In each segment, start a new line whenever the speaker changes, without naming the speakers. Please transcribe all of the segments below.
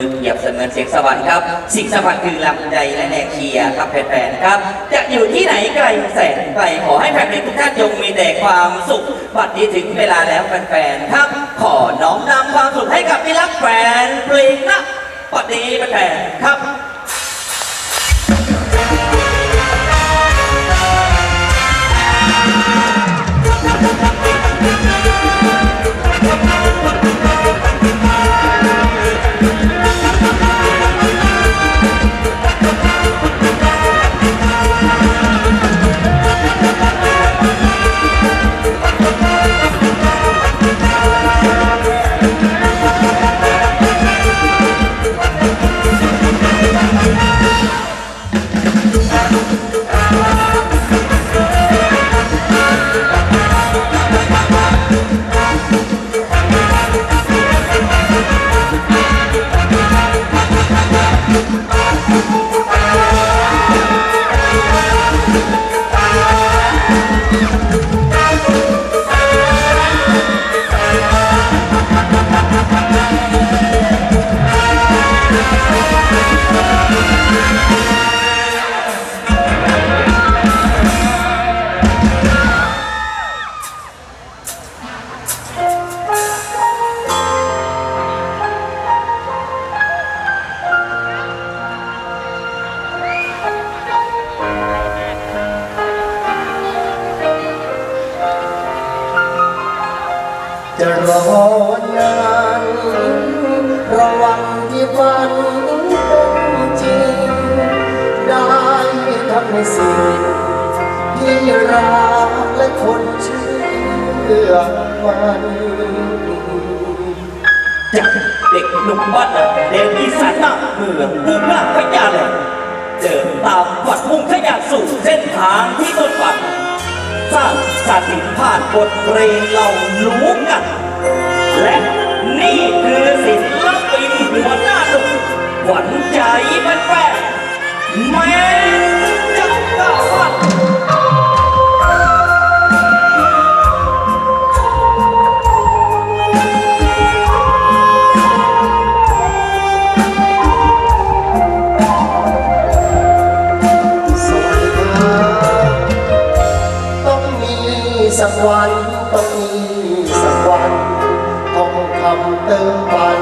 เหยียบเสมือนเสียงสวรรค์ครับ สิ่งสวรรค์คือลำใจและแนวเคียร์ครับแฟนๆครับ จะอยู่ที่ไหนไกลแสนไกลขอให้แฟนๆทุกท่านจงมีแต่ความสุข บัดนี้ถึงเวลาแล้วแฟนๆครับ ขอน้อมนำความสุขให้กับที่รักแฟนเพลงนะบัดนี้แฟนๆครับ
ชื่อมัน
จากเด็กหนุ่มบ้านนาเด็กอีสานหน้าเมืองมุ่งหน้าพญาแหลมเดินตามฝันมุ่งทะยานสู่เส้นทางที่ต้นฝันสร้างสรรค์ผ่านบทเพลงเรารู้กัน และนี่คือศิลปินหัวหน้าหนุ่มหวันใจมันแฟนแม่ วั
นต้องมีสักวันต้องทำเติมวัน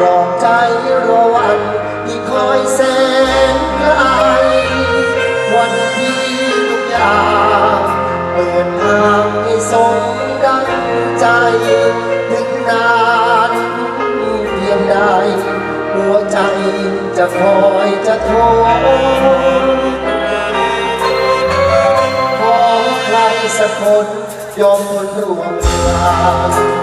รอใจรอวันที่คอยแสนไกลวันที่ทุกอย่างเปิดทางให้สมดังใจ ถึงนานเพียงใดหัวใจจะคอยจะทน คนยอมทนร่วมทาง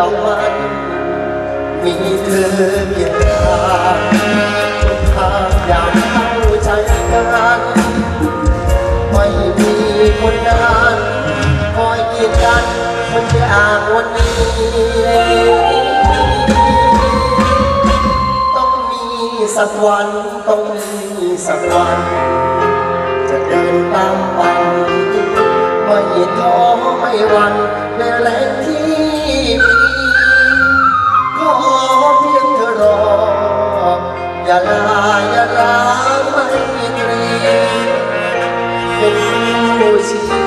ชื่อมันมีเธอเพียงทางทุกทางอย่างเข้าใจกันไม่มีคนนั้นคอยกีดกันมันจะอ่างวันนี้ ต้องมีสักวันต้องมีสักวัน จะเดินตามฝันไม่ท้อไม่หวันในแรง อย่าลาอย่าลาไม่ตรี เป็นผู้ชี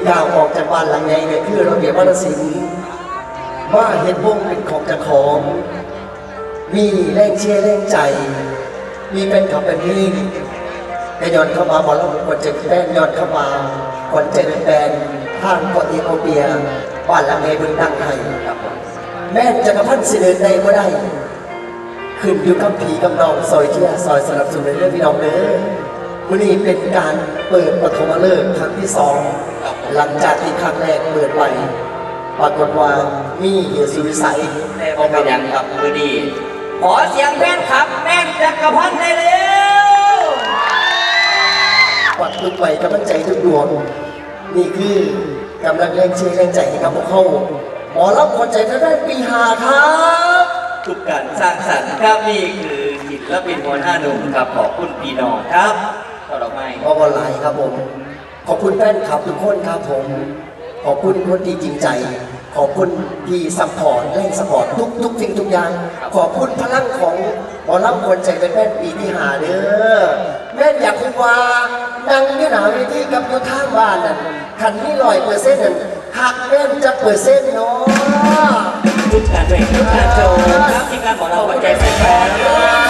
ที่ก้าวออกจากบ้านหลังใหญ่เนี่ยคือระเบียบวัฒนศิลป์ว่าเห็นวงเป็นของจ้าของ มีแรงเชียร์แรงใจ มีเป็นขับเป็นพี่ก็ย้อนเข้ามาบอกแล้วคนเจ็บแฟนย้อนเข้ามาคนเจ็บแฟนท่างกอเอโอเปียบ้านหลังใหญ่เมืองดังไทยแม่จักรพันธ์สิเดินใดก็ได้ ขึ้นอยู่กับผีกับน้องซอยเชียซอยสนับสนุนเรื่องพี่น้องเด้อวันนี้เป็นการเปิดปฐมฤกษ์ครั้งที่สอง หลังจากที่ครั้งแรกเปิดไปปรากฏว่ามีเหตุสุดวิสัย
แต่ก็เป็นอย่างครับมือดี ขอเสียงแฟนครับแม่นจักรพันธ์ได้เร็ว
ปัดทุกไปกำลังใจทุกดวงนี่คือกำลังแรงเชียร์แรงใจให้กับพวกเขาหมอรับคนใจจะได้ปีหาครับ
ทุกการสร้างสรรค์ครับนี่คือศิลปินหัวหน้าหนุ่มครับขอบคุณพี่น้องครับต่อดอกไม้
ออนไลน์ครับผม ขอบคุณแฟนคลับทุกคนครับผม ขอบคุณคนที่จริงใจ
ขอบคุณพี่ซัพพอร์ตแรงสปอร์ตทุกทุกสิ่งทุกอย่าง ขอบคุณพลังของหมอลำคนใจเป็นแม่นปีที่หาเด้อแม่นอยากคุว่านั่งยู่หนาเวทีกับอยู่างบ้านนั่นคันนี้ลอยเปอร์เซ็นต์นั่นหักแม่นจะเปอร์เซ็นต์เนาะ
ทุกการเวททุกการโจครับที่การของเราหัวใจแฟน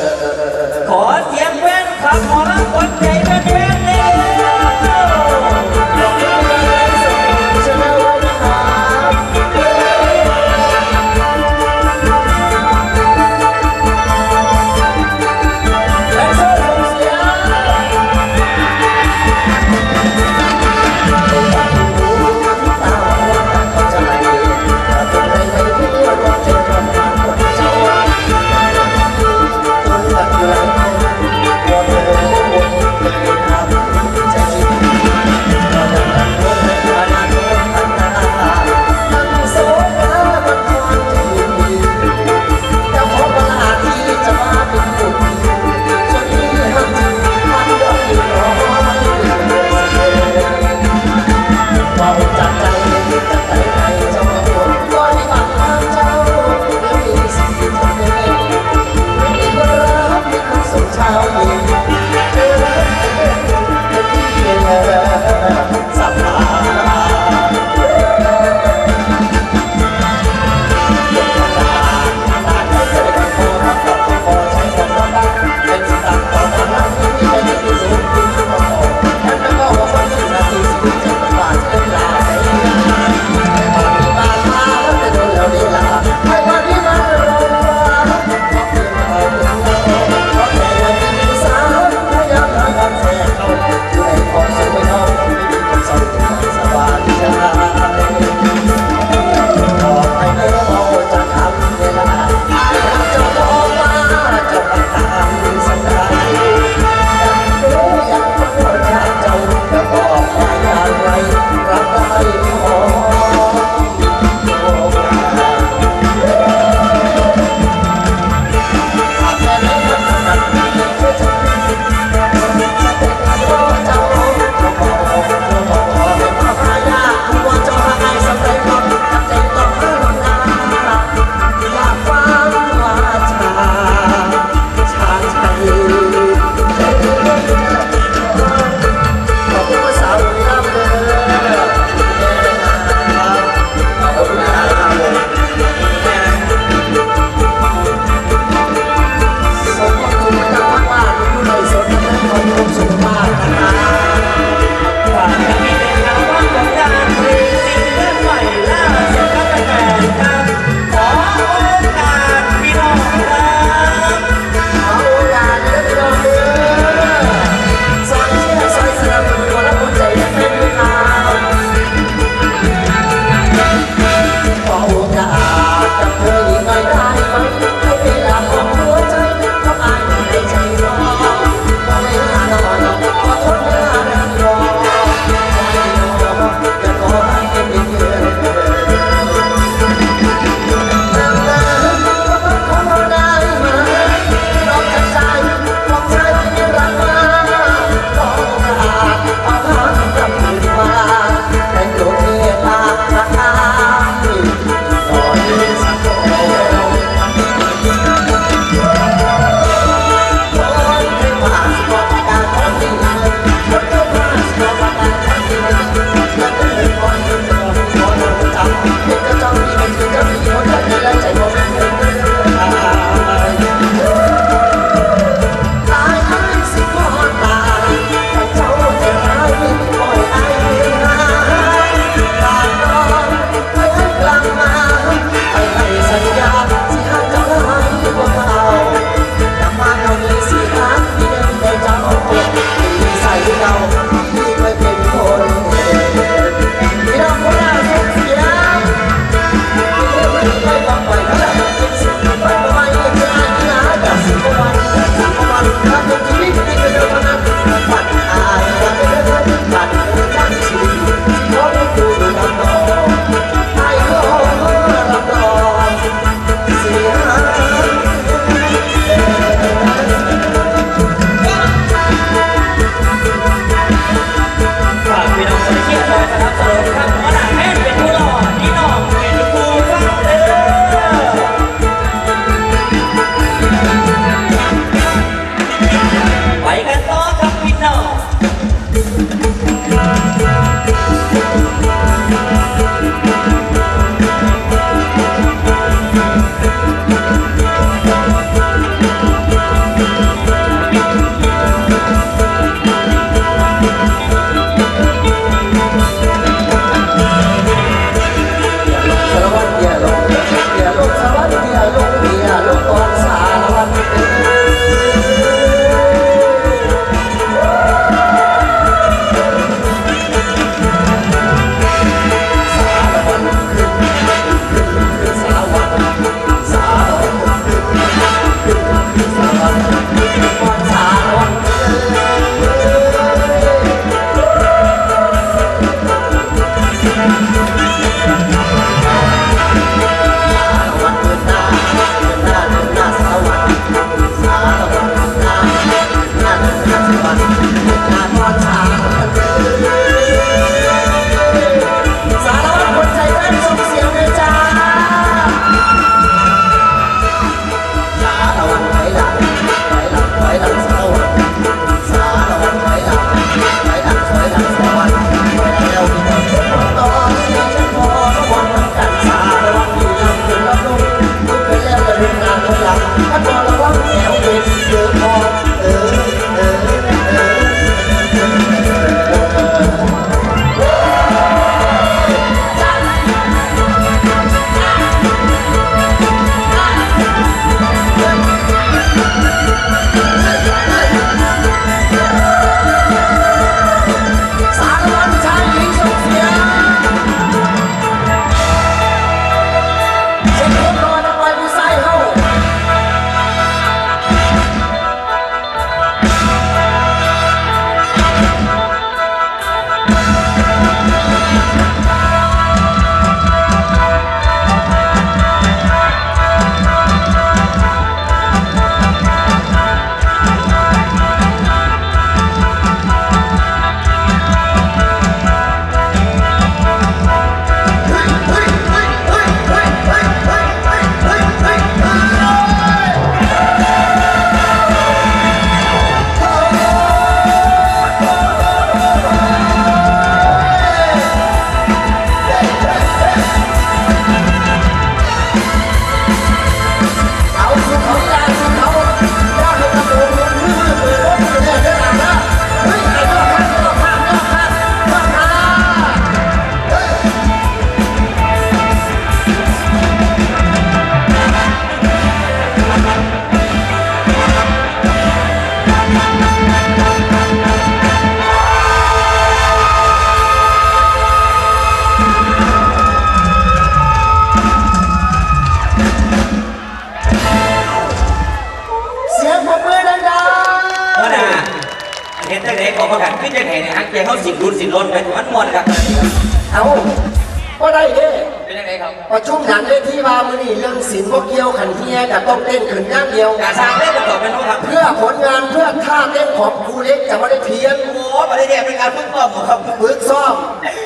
โอ้ประเด็นเป็นการฝึกซ้อมครับ
ฝึกซ้อม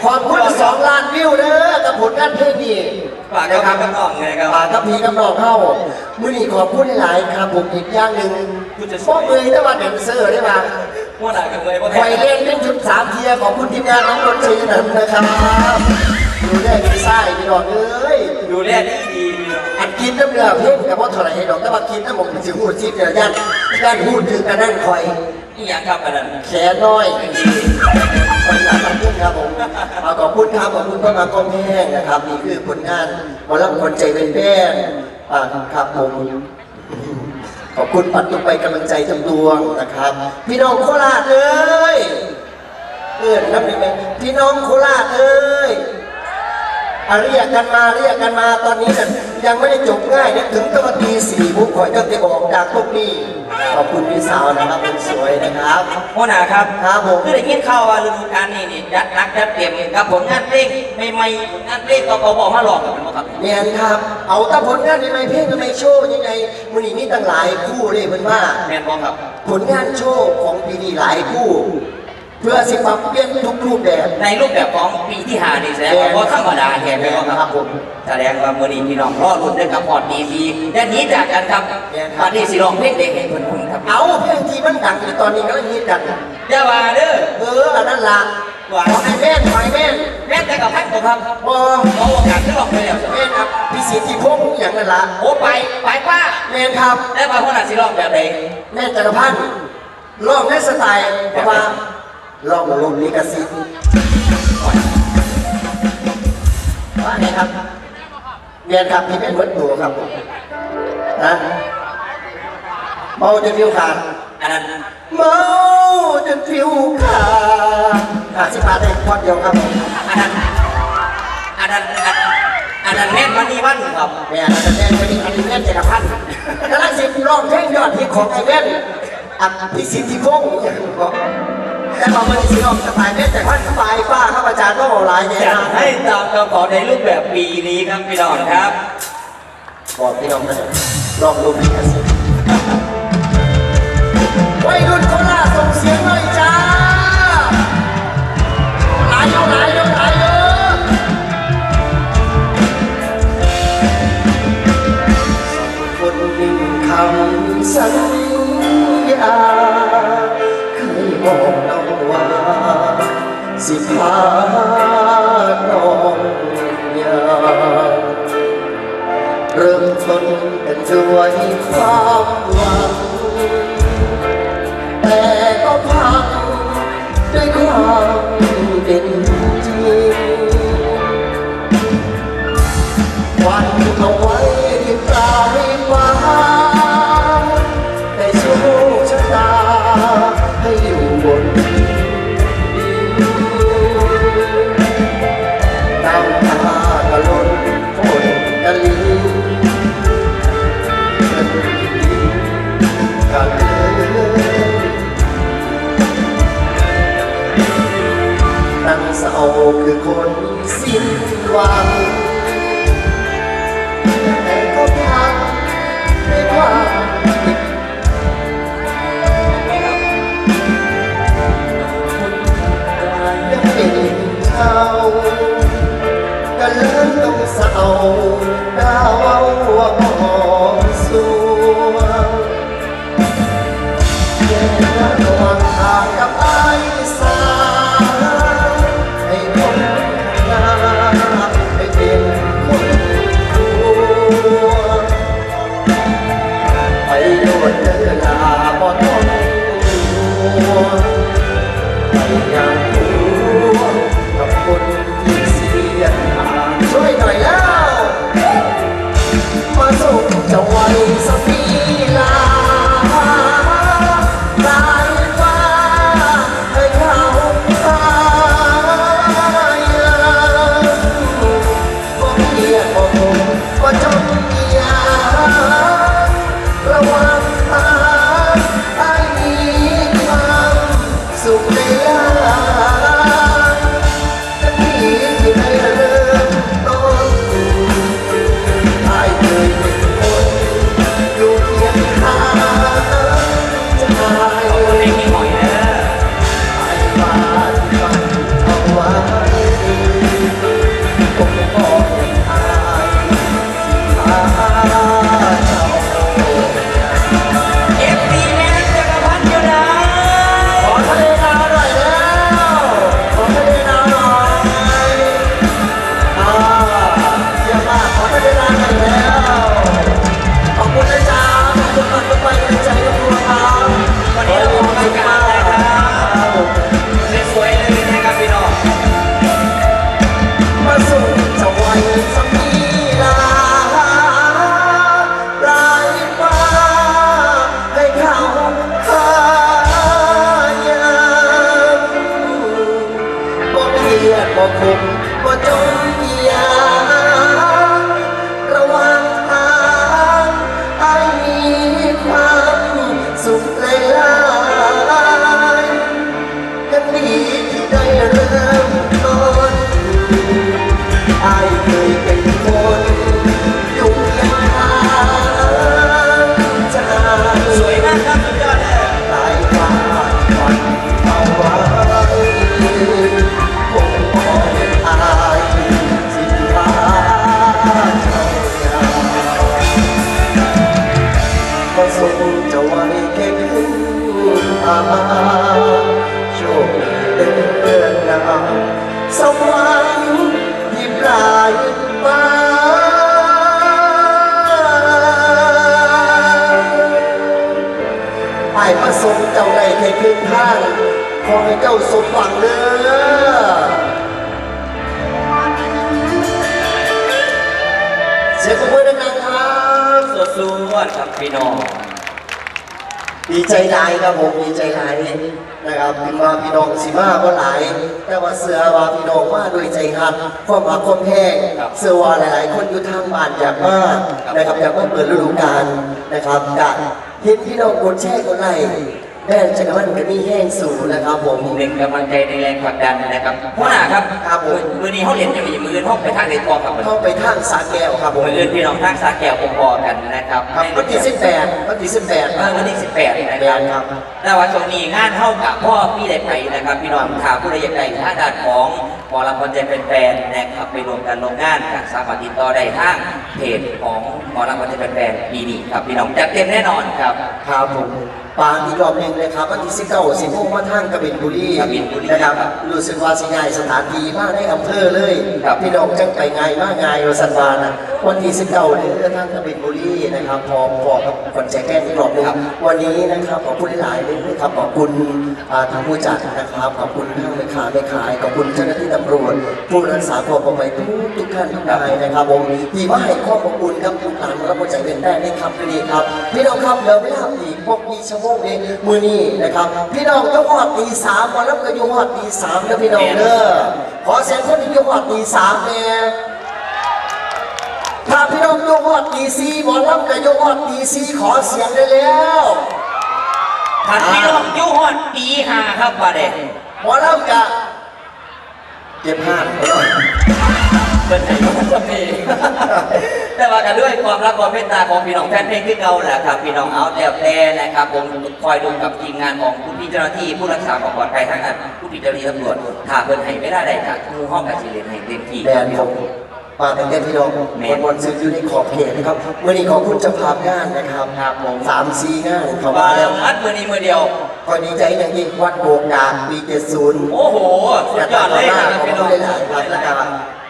ขอบคุณสองล้านวิวเด้อกับผลงานเพลงนี้
ฝากกับครับกับน้องไงครับ
ฝากกับพี่กับน้องเข้ามือนี่ขอบคุณหลายๆครับผมอีกอย่างหนึ่ง
คุณจะช่
พ่
ว
อยเมยได้ว่าแดนเซอร์ได้ป่ะ
หัวหน้ากับเลยว่า
คอยเล่นเป็นชุดสามเทียร์ขอบคุณทีมงานน้องรถชัยนันท์นะครับ ดูแลดีไซน์พี่น้องเอ้ย
ดูแลดี ดี
อันกินน้ำเนื้อเพ่งกับว่าเท่าไหร่ดอกแต่ว่ากินน้ำหมกสิหูดซิเดียวยันยันหูดถึงกันนั่นคอย
นี่อย่างครับอันนั้น
แขนน้อยขอบคุณครับขอบคุณครับผมเอาขอบคุณครับขอบคุณพ่อมากองแห้งนะครับนี่คือผลงานหมอลำคนใจเป็นแป้งอ่าครับผมขอบคุณปัดตุกไปกำลังใจจำดวงนะครับ พี่น้องโคราชเอ้ยเอื้อนนับหนึ่งไหมพี่น้องโคราชเอ้ย
อะเรียกกันมาเรียกกันมาตอนนี้น่ะยังไม่ได้จบง่ายเนี่ยถึงตัวตีสี่มุกขอยก็จะออกจากตรงนี้ขอบคุณพี่สาวนะครับคุณสวยนะครับ
หัวหน้าครับ
ครับผม
คือได้ยินข่าวว่าฤดูกาลนี้นี่ยัดนักยัดเต็มกับผลงานเพลงใหม่ๆผลงานเพลงต่อๆบอกมาหลอกกันบ่ครับ
เนียนครับเอาแต่ผลงานในไมเพลงในไมโชว์ยังไงมันนี่มีตั้งหลายคู่เลยเพิ่นว่า
แม่นบ่ครับ
ผลงานโชว์ของปีนี้หลายคู่เพื่อสิปรับเปลี่ยนทุกรูปแบบ
ในรูปแบบของปีที่หานี่แสดงว่าบ่ธรรมดาแค่ไหมบ่ครับ
ผม
แสดงว่ามื้อนี้พี่น้องรอรุ่นด้วยกับพอดดีซีและหนี้จากกันครับวันนี้สิร้องเพลงเด็กให้เพิ่นฟังครับ
เอาเพลงที่มันดังอยู่ตอนนี้ก็ฮิตกัน
อย่าว่าเด้อ
เอออันนั้นละขอให้แม่นขอให้แม่น
แม่นแต่กับพันบ่ครับ
บอ
เอาโอกาสที่ร้องไปแล้ว
แม่นครับพี่สิทธิพงษ์อย่างนั้นละ
โอ้ไปไปป้า
แม่นครับ
แล้วมาหัวหน้าสิร้องแบบใด
แม่นจักรพันธ์ลองในสไตล์เพราะว่า ลองลงลิขสิทธิ์ว่าไงครับแม่นครับพี่เป็นวัดตัวครับนะเมาจนฟิวขาด
อันนั้น
เมาจนฟิวขาดห้าสิบบาทได้พอดเดียวครับ
อันนั้นอันนั้นอันอันนั้นแม่นวันนี้วันครับ
แม่เราจะแม่นไปดีอันนี้แม่นจักรพันธ์กำลังสิร้องเพลงยอดฮิตของไอ้แม่นอันพิสิทธิพงษ์ แต่พอมันสิร้องสไตล์แม่นแต่พันสบายป้าครับอาจารย์ต้องเอาหลายแน่
จัดให้ตามคำขอในรูปแบบปีนี้ครับพี่น้องครับ
บอกพี่น้องนะลองดูพี่กันสิวัยรุ่นโคราชส่งเสียงหน่อยจ้าหลายเยอะหลายเยอะหลายเยอะคนหนึ่งคำสัญญาเคยบอกน้องว่า สิพาน้องยาเริ่มต้นกันด้วยความหวัง น ฟ้าไอ้ประสงค์เจ้าได้แค่ครึ่งทางขอให้เจ้าสมหวังเด้อเสียงปรบมือดังๆครับ
สวดสว่าครับพี่น้อง
ดีใจหลายครับผมดีใจหลายนะครับถึงว่าพี่น้องสิมาก็หลาย แต่ว่าเสือว่าพี่น้องมาด้วยใจหักความรักความแห้งเสือว่าหลายๆ คนอยู่ทางบ้านอยากมานะครับอยากมาเปิดฤดูกาลนะครับอยากเห็นพี่น้องกดแชร์กดไลค์ แม่นจักรวาลก็มีแห้งสูงนะครับผม
เป็นกำลังใจในแรงผลักดันนะครับหัวหน้าครับ
ครับผม
มือนี้เขาเรียนอยู่นี่มืออื่นเขาไปทางในกองครับ
เข้าไปทางสาแก้วครับผม
มืออื่นพี่น้องทางสาแก้วพอๆกันนะครับ
ครับวันที่สิบแปดวันที่สิบแปด
เออวันที่สิบแปดนะ
แป
ครับ
ดครับ
แต่ว่าช่วงนี้งานเท่ากับพ่อพี่ได้ไปนะครับพี่น้องถามผู้ใดอยากได้ทางด้านของหมอลำคนใจเป็นแฟนนะครับไปรวมกันลงงานกันสามารถติดต่อได้ทางเพจของหมอลำคนใจเป็นแฟนปีนี้ครับพี่น้องจัดเต็มแน่นอนครับ
ครับผม ปางอีกรอบหนึ่งนะครับวันที่สิบเก้าสิบหกมาทางกบินบุรี
กบินบุรี
นะครับ
ครับ
รู้สึกว่าสิง่ายสถานที่มากในอำเภอเลย
ครับ
พี่น้องจังไปง่ายมากง่ายเราสันวานะวันที่สิบเก้าเนี่ยทางกบินบุรีนะครับพร้อมพร้อมกับคนใจแก้นอีกรอบหนึงวันนี้นะครับขอบคุณหลายๆเลยนะครับขอบคุณอ่าทางผู้จัดนะครับขอบคุณทางแม่ค้าแม่ขายขอบคุณเจ้าหน้าที่ตำรวจผู้รักษาความปลอดภัยทุกทุกท่านทุกนายนะครับผมที่มาให้ข้อมูลครับทุกท่านรับผู้ใจเป็นแรกในคำนี้ครับพี่น้องครับเดี๋ยวไม่ทำอีกพวกมีชั่วโมงเองมือนี้นะครับ พี่น้องยกหอดตีสามวันรับก็ยกหอดตีสามนะพี่น้องเด้อขอเสียงคนที่ยกหอดตีสามเนี่ยถ้าพี่น้องยกหอดตีสี่หมอรับก็ยกหอดตีสี่ขอเสียงได้แล้ว
ท่านพี่น้องอยุฮอดปีห้าครับว่าเด็ก
หมอรับจะเก็บห้าน
เป็นไงก็จะมีแต่ว่ากันด้วยความรักความเมตตาของพี่น้องแฟนเพลงที่เก่าแหละครับพี่น้องเอาแล้วแต่นะครับผมคอยดูกับทีมงานของผู้พี่เจ้าหน้าที่ผู้รักษาความปลอดภัยทั้งนั้นผู้พี่เจ้าหน้าที่ตำรวจถ้าเพิ่นให้ไม่ได้ใดจากมูห้องกับสิเรียนให้เต็มที่
แบรนด์ผมมาตั้งแต่พี่น้องคนบนซื้ออยู่ในขอบเขตนะครับเมื่อนี้ขอบคุณเจ้าภาพงานนะครับครับผมสามสี่งานเขา
ว่า
มา
แล้
แล้วว
มัดมือนี้มือเดียว
ก็ดีใจอย่างยิ่งวัดโบกกาปีเจ็ดศูนย์
โอ้โห สุดยอดเลยครับพี่น้อง
ณหลายๆครับ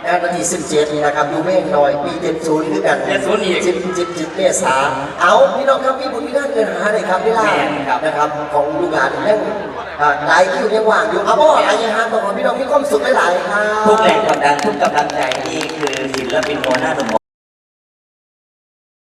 นะครับงานวันที่17นะครับดูเมฆหน่อยปี70คือกัน
70อีก
จิบจิบจิบเมษาเอาพี่น้องครับมีบุญมีงานเงินหาเลยครับเวลา
แม่นครับ
นะครับของลูกหลานยังอ่าหลายคิวยังว่างอยู่เอาบ่อะไรยังหาบอกว่าพี่น้องมีความสุขหลายๆครับ
ทุกแรงกดดันทุกกำลังใจนี่คือศิลปินโอหน้าหนุ่ม